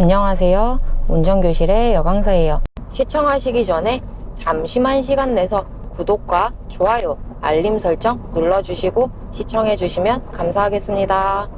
안녕하세요. 운전교실의 여강사예요. 시청하시기 전에 잠시만 시간 내서 구독과 좋아요, 알림 설정 눌러주시고 시청해주시면 감사하겠습니다.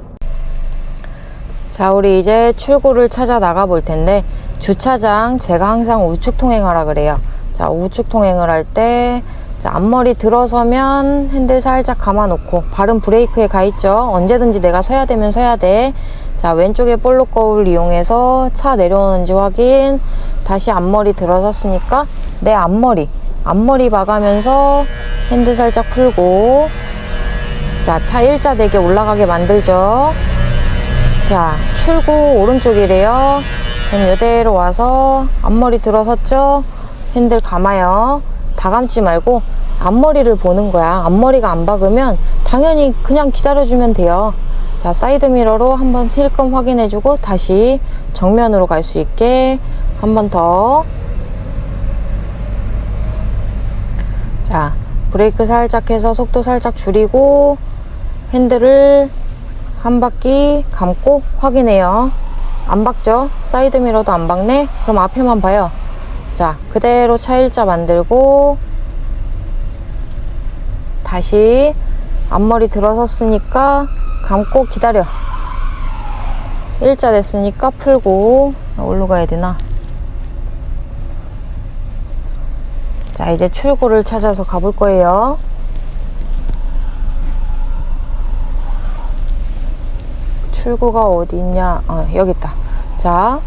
자, 우리 이제 출구를 찾아 나가 볼 텐데, 주차장 제가 항상 우측 통행하라 그래요. 자, 우측 통행을 할 때, 자, 앞머리 들어서면 핸들 살짝 감아놓고, 발은 브레이크에 가 있죠. 언제든지 내가 서야 되면 서야 돼. 자, 왼쪽에 볼록 거울 이용해서 차 내려오는지 확인. 다시 앞머리 들어섰으니까, 내 앞머리, 앞머리 봐가면서 핸들 살짝 풀고, 자, 차 일자 되게 올라가게 만들죠. 자, 출구 오른쪽이래요. 그럼 이대로 와서 앞머리 들어섰죠? 핸들 감아요. 다 감지 말고 앞머리를 보는 거야. 앞머리가 안 박으면 당연히 그냥 기다려주면 돼요. 자, 사이드 미러로 한번 실금 확인해주고 다시 정면으로 갈 수 있게 한 번 더. 자, 브레이크 살짝 해서 속도 살짝 줄이고 핸들을 한 바퀴 감고 확인해요. 안 박죠? 사이드 미러도 안 박네? 그럼 앞에만 봐요. 자, 그대로 차 일자 만들고 다시 앞머리 들어섰으니까 감고 기다려. 일자 됐으니까 풀고 어디로 가야 되나? 자, 이제 출구를 찾아서 가볼 거예요. 출구가 어디 있냐? 어, 여기 있다. 자,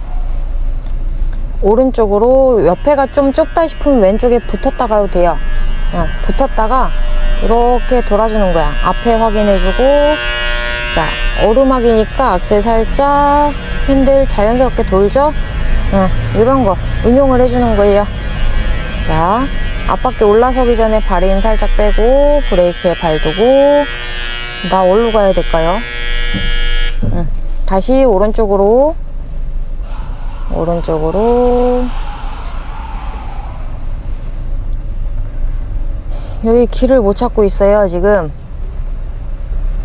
오른쪽으로 옆에가 좀 좁다 싶으면 왼쪽에 붙었다 가도 돼요. 어, 붙었다가 이렇게 돌아주는 거야. 앞에 확인해주고, 자, 오르막이니까 악셀 살짝 핸들 자연스럽게 돌죠? 어, 이런 거 응용을 해주는 거예요. 자, 앞바퀴 올라서기 전에 발에 힘 살짝 빼고 브레이크에 발 두고 나 어디로 가야 될까요? 응. 다시 오른쪽으로 오른쪽으로. 여기 길을 못 찾고 있어요 지금.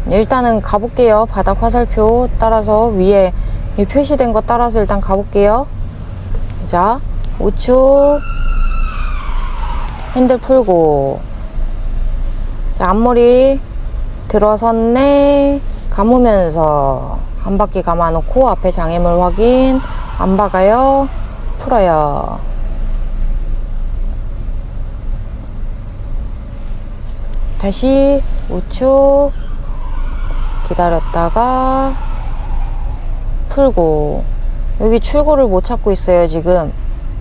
일단은 가볼게요. 바닥 화살표 따라서 위에 이 표시된 거 따라서 일단 가볼게요. 자 우측. 핸들 풀고. 자 앞머리 들어섰네. 감으면서 한 바퀴 감아놓고 앞에 장애물 확인 안 박아요? 풀어요. 다시 우측 기다렸다가 풀고. 여기 출구를 못 찾고 있어요 지금.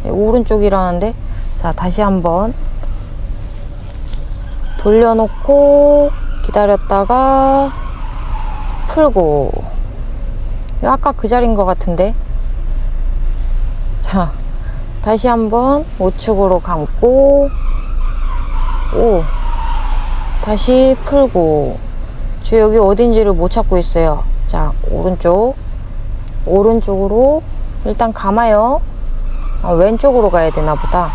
오른쪽이라는데. 자 다시 한번 돌려놓고 기다렸다가 풀고. 아까 그 자리인 것 같은데 자 다시 한번 우측으로 감고 오 다시 풀고. 저 여기 어딘지를 못 찾고 있어요. 자 오른쪽. 오른쪽으로 일단 감아요. 아, 왼쪽으로 가야 되나 보다.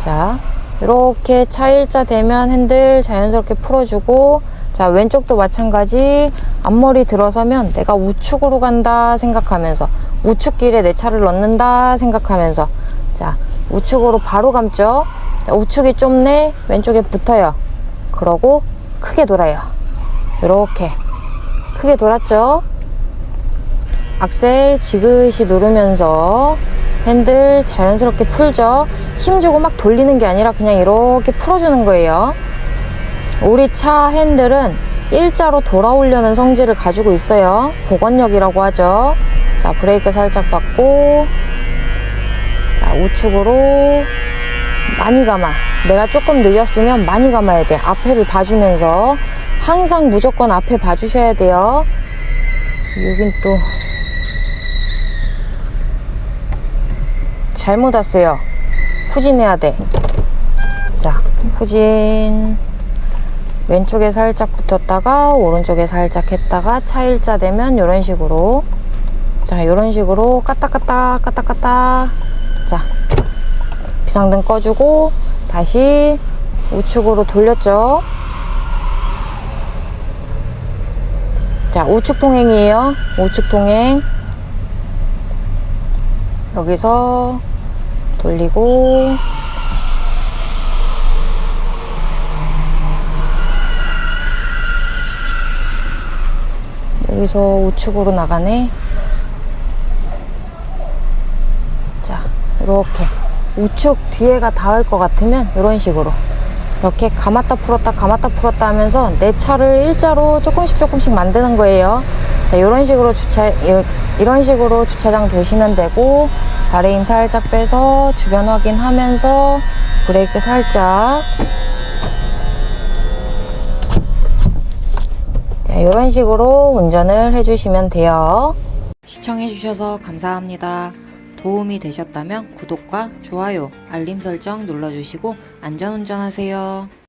자 이렇게 차 일자 되면 핸들 자연스럽게 풀어주고 자 왼쪽도 마찬가지. 앞머리 들어서면 내가 우측으로 간다 생각하면서 우측길에 내 차를 넣는다 생각하면서. 자 우측으로 바로 감죠? 자, 우측이 좁네 왼쪽에 붙어요. 그러고 크게 돌아요. 이렇게. 크게 돌았죠? 악셀 지그시 누르면서 핸들 자연스럽게 풀죠? 힘주고 막 돌리는 게 아니라 그냥 이렇게 풀어주는 거예요. 우리 차 핸들은 일자로 돌아오려는 성질을 가지고 있어요. 복원력이라고 하죠. 자, 브레이크 살짝 밟고, 자, 우측으로 많이 감아. 내가 조금 늘렸으면 많이 감아야 돼. 앞에를 봐주면서. 항상 무조건 앞에 봐주셔야 돼요. 여긴 또. 잘못 왔어요. 후진해야 돼. 자, 후진. 왼쪽에 살짝 붙었다가 오른쪽에 살짝 했다가 차 일자 되면 이런 식으로 자 이런 식으로 까딱까딱 까딱까딱. 자 비상등 꺼주고 다시 우측으로 돌렸죠? 자 우측 통행이에요. 우측 통행. 여기서 돌리고. 여기서 우측으로 나가네. 자, 이렇게 우측 뒤에가 닿을 것 같으면 이런 식으로 이렇게 감았다 풀었다 감았다 풀었다 하면서 내 차를 일자로 조금씩 조금씩 만드는 거예요. 자, 이런 식으로 주차 이- 이런 식으로 주차장 되시면 되고 발에 힘 살짝 빼서 주변 확인하면서 브레이크 살짝 자, 이런 식으로 운전을 해주시면 돼요. 시청해주셔서 감사합니다. 도움이 되셨다면 구독과 좋아요, 알림 설정 눌러주시고 안전운전하세요.